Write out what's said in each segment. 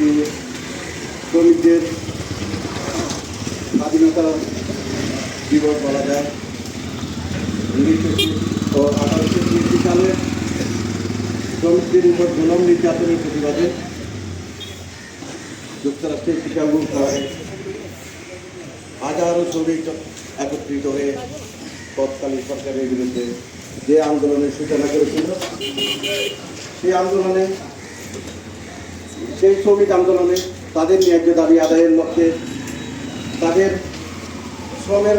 একটি শ্রমিকদের স্বাধীনতা দিবস বলা যায়। আঠারোশো তিরিশ সালে শ্রমিকদের উপর জুলম নির্যাতনের প্রতিবাদে যুক্তরাষ্ট্রের শিকাগো শহরে হাজারো শ্রমিক একত্রিত হয়ে তৎকালীন সরকারের বিরুদ্ধে যে আন্দোলনের সূচনা করেছিল, সেই আন্দোলনে সেই শ্রমিক আন্দোলনে তাদের ন্যায্য দাবি আদায়ের লক্ষ্যে তাদের শ্রমের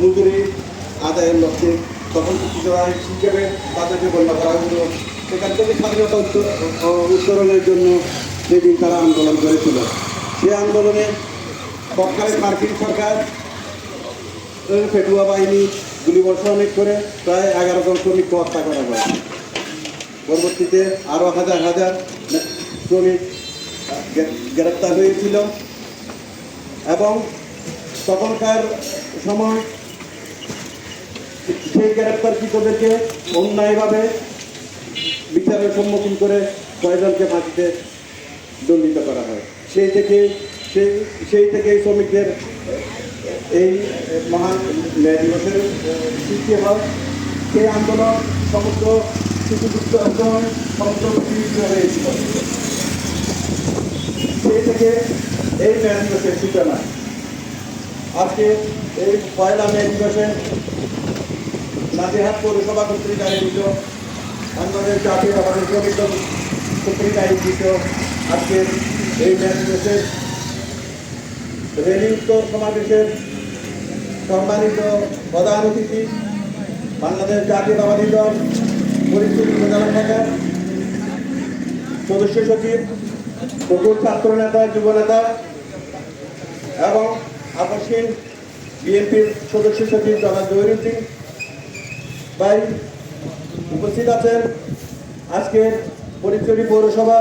মজুরি আদায়ের লক্ষ্যে তখন কৃষকরা হিসেবে তাদেরকে বন্যা করা হয়েছিল সেখান থেকে স্বাধীনতা উত্তরণের জন্য সেদিন তারা আন্দোলন করেছিল। সেই আন্দোলনে তৎকালীন মার্কিন সরকার পেটুয়া বাহিনী গুলিবর্ষণ করে প্রায় এগারো জন শ্রমিককে হত্যা করা হয় পরবর্তীতে আরও হাজার হাজার শ্রমিক গ্রেপ্তার হয়েছিল। এবং তখনকার সময় সেই গ্রেপ্তারকৃতদেরকে অন্যায়ভাবে বিচারের সম্মুখীন করে কয়েকজনকে ফাঁসিতে দণ্ডিত করা হয়। সেই থেকে সেই সেই থেকে শ্রমিকদের এই মহান ন্যায় দিবসের সৃষ্টি হয়। সেই আন্দোলন সমস্ত শিশুযুক্ত আন্দোলন সমস্ত হয়েছিল সেই থেকে এই ন্যায় দিবসের সূচনা আজকে এই পয়লা মে দিবসে নাজিহাট পৌরসভা কর্তৃক আয়োজিত আমাদের জাতীয় আমাদের দল কর্তৃক আয়োজিত আজকের এই ন্যায় দিবসের রেলি উত্তর সমাবেশের সম্মানিত প্রধান অতিথি, বাংলাদেশ জাতীয়তাবাদী দল, পরিস্থিতি উপজেলা সদস্য সচিব প্রকুর ছাত্র নেতা যুব নেতা এবং আকস্মিক বিএনপির সদস্য সচিব জনাব জহিরুদ্দিন ভাই উপস্থিত আছেন। আজকের পরিচয় পৌরসভা,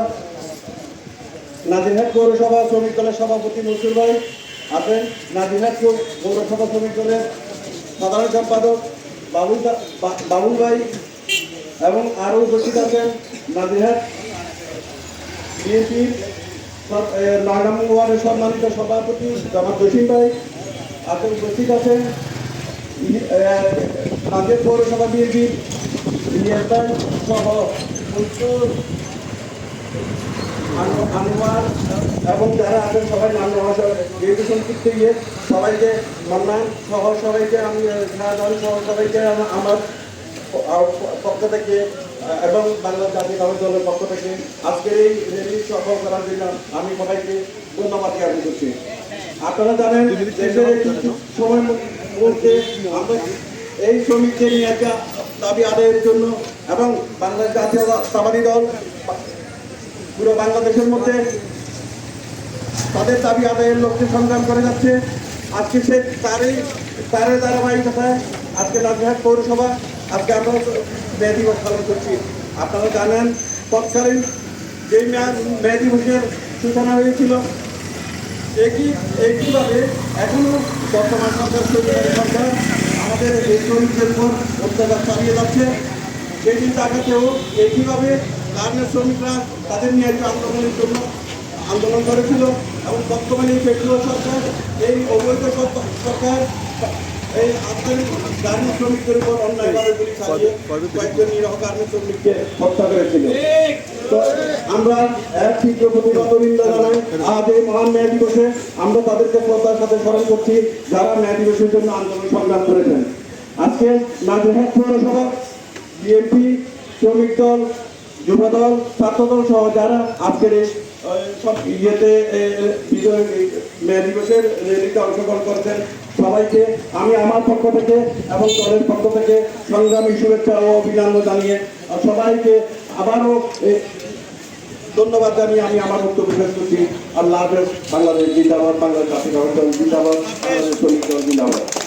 নাজিরহাট পৌরসভা শ্রমিক দলের সভাপতি নসুর ভাই আছেন। নাজিরহাট পৌরসভা শ্রমিক দলের সাধারণ সম্পাদক বাবুল বাবুল ভাই এবং আরও উপস্থিত আছেন। নাজিরহাট বিএনপির নয় নম্বর ওয়ার্ডের সম্মানিত সভাপতি জনাব জসিম ভাই, আপনি উপস্থিত আছেন। নাজির পৌরসভা বিএনপির ইলিয়াস ভাই সহ আনোয়ার এবং যারা আছেন সবাই নাম নেওয়া যেহেতু সংক্ষিপ্ত সবাইকে মান্নান সহ সবাইকে আমি সহ সবাইকে আমা- আমার পক্ষ থেকে এবং বাংলা জাতীয় দলের পক্ষ থেকে আজকের এই র্যালি সফল করার জন্য আমি সবাইকে ধন্যবাদ জ্ঞাপন করছি। আপনারা জানেন দেশের সময় মধ্যে আমরা এই শ্রমিকদের নিয়ে একটা দাবি আদায়ের জন্য এবং বাংলাদেশ জাতীয়তাবাদী দল পুরো বাংলাদেশের মধ্যে তাদের দাবি আদায়ের লক্ষ্যে সংগ্রাম করে যাচ্ছে। আজকে সে তারই তারের ধারাবাহিকতায় আজকে রাজঘাট পৌরসভা আজকে আমরা দিবস পালন করছি। আপনারা জানেন, তৎকালীন যেই মেয়ে দিবসের সূচনা হয়েছিল, একই, একইভাবে এখনও বর্তমান সরকার সরকার আমাদের এই শ্রমিকদের উপর অত্যাচার চালিয়ে যাচ্ছে। সেদিন টাকাতেও একইভাবে গার্মেন্ট শ্রমিকরা তাদের নিয়ে আন্দোলনের জন্য আন্দোলন করেছিল এবং বর্তমানে পেট্রোল সরকার, এই অবৈধ সরকার এই আপনার গার্মেন্ট শ্রমিকদের উপর অন্যায়ভাবে গুলি চালিয়ে কয়েকজন নিরহ গার্মেন্ট শ্রমিককে হত্যা করেছিল। তো আমরা এক তীব্র প্রতিবাদ নিন্দা জানাই। আজ এই মহান ন্যায় দিবসে আমরা তাদেরকে শ্রদ্ধার সাথে স্মরণ করছি যারা ন্যায় দিবসের জন্য আন্দোলন সংগ্রাম করেছেন। আজকে নাজিরহাট পৌরসভা বিএনপি শ্রমিক দল যুব দল ছাত্র দল সহ যারা আজকের এই সব ইয়েতে বিজয় দিবসের র্যালিতে অংশগ্রহণ করেছেন সবাইকে। আমি আমার পক্ষ থেকে এবং দলের পক্ষ থেকে সংগ্রামী শুভেচ্ছা ও অভিনন্দন জানিয়ে সবাইকে আবারও ধন্যবাদ জানিয়ে আমি আমার বক্তব্য শেষ করছি। আল্লাহ হাফেজ, বাংলাদেশ জিন্দাবাদ, বাংলাদেশ জাতীয় জিন্দাবাদ, বাংলাদেশ দল, জিন্দাবাদ।